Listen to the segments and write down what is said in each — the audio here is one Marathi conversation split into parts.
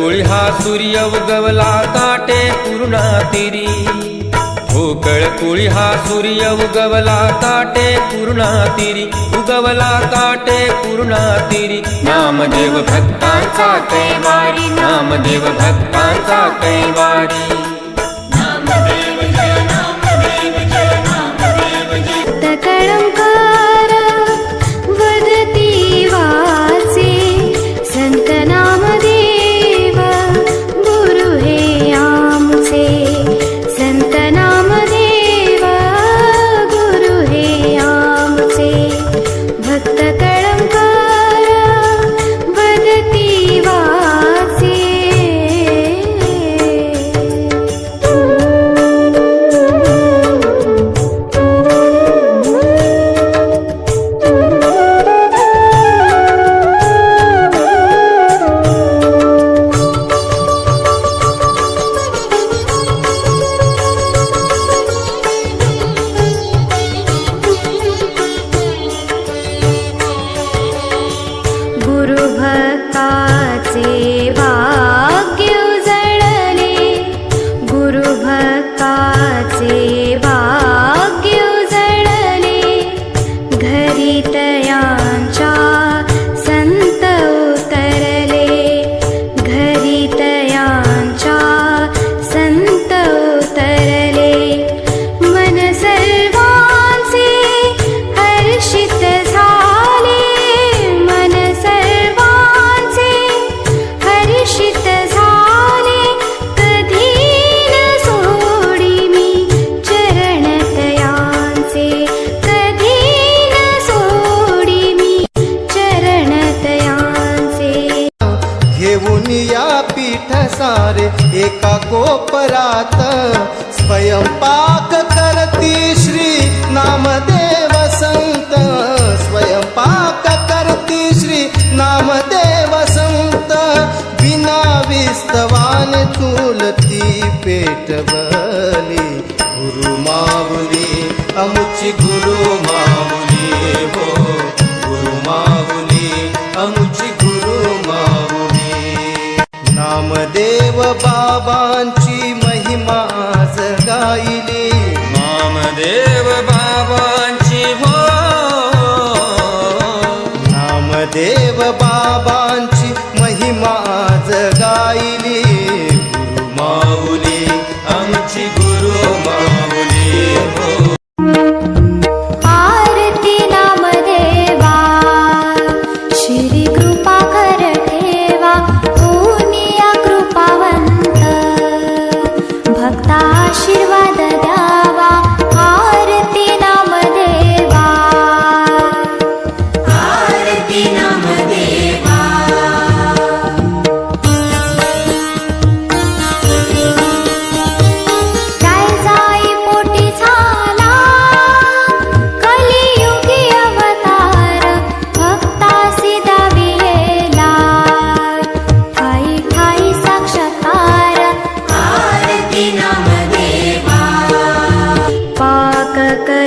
सोळी हा सूर्य उगवला ताटे पूर्णा तिरी. ठोकळ कोळी हा सूर्य उगवला ताटे पूर्णा तिरी. उगवला ताटे पूर्णा तिरी. नामदेव भक्तांचा कैवारी नामदेव भक्तांचा कैवारी.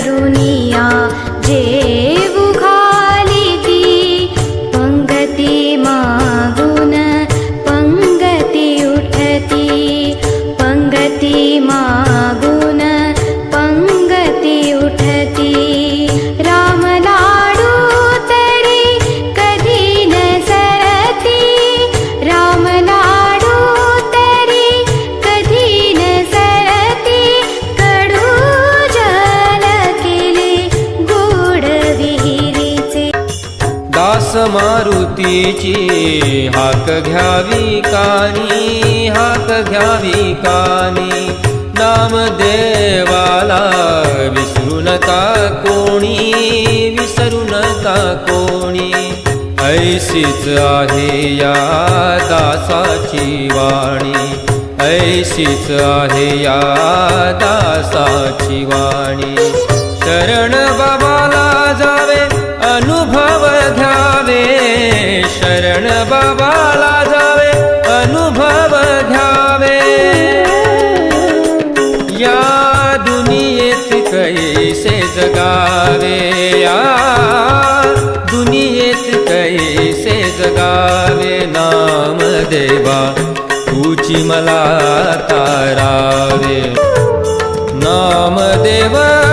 Zoom. मारुतीची. हाक घ्यावी कानी हाक घ्यावी कानी. नाम देवाला विसरू नका कोणी विसरू नका कोणी. ऐशीच आहे या दासाची वाणी. ऐशीच आहे या दासाची वाणी. शरण बाबा शरण बाबाला जावे अनुभव घ्यावे. या दुनियेत कैसे जगावे? या दुनियेत कैसे जगावे? नाम देवा तुची मला तारावे. नाम देवा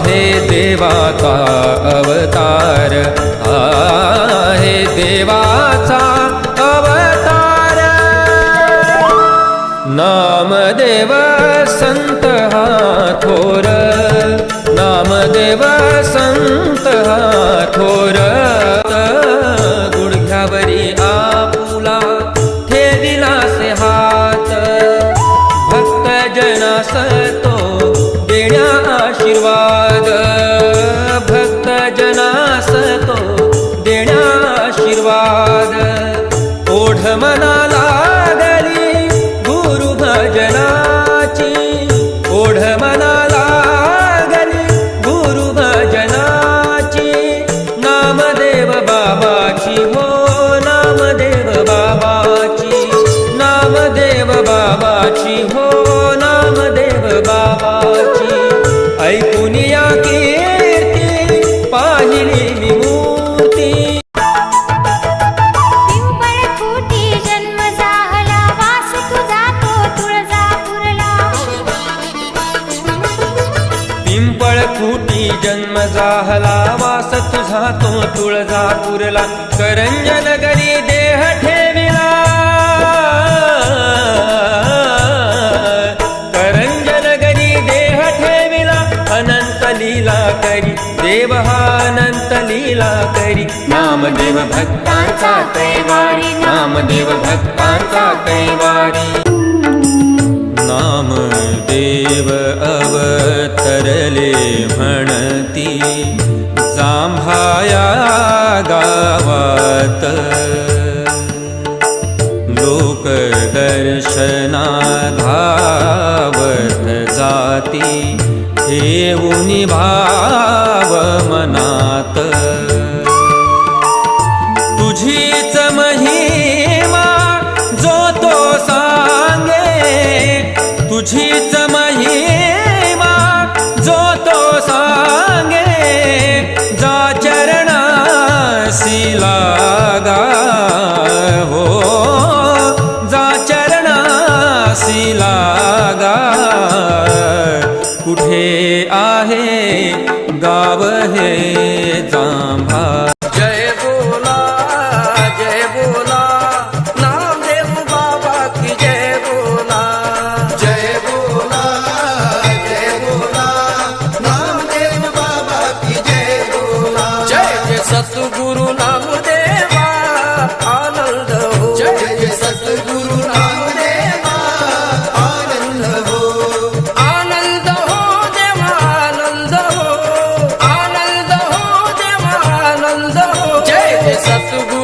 आहे देवाचा अवतार? आहे देवाचा अवतार. नामदेव संत हा थोर. नामदेव संत हा थोर. वास तुझा तो तुळजापूरला. करंजन गरी देह ठेविला. करंजन गरी देह ठेविला. अनंत लीला करी. देव हा अनंत लीला करी. नामदेव भक्तांचा कैवारी. नामदेव भक्तांचा कैवारी. नाम देव अवतरले म्हणती. जांभाया गावात. लोक दर्शना धावत जाती हे भाव मनात. तुझीच महिमा जो तो सांगे तुझीच कुठे आहे? गाव हे ఆనందం జయ సతుగు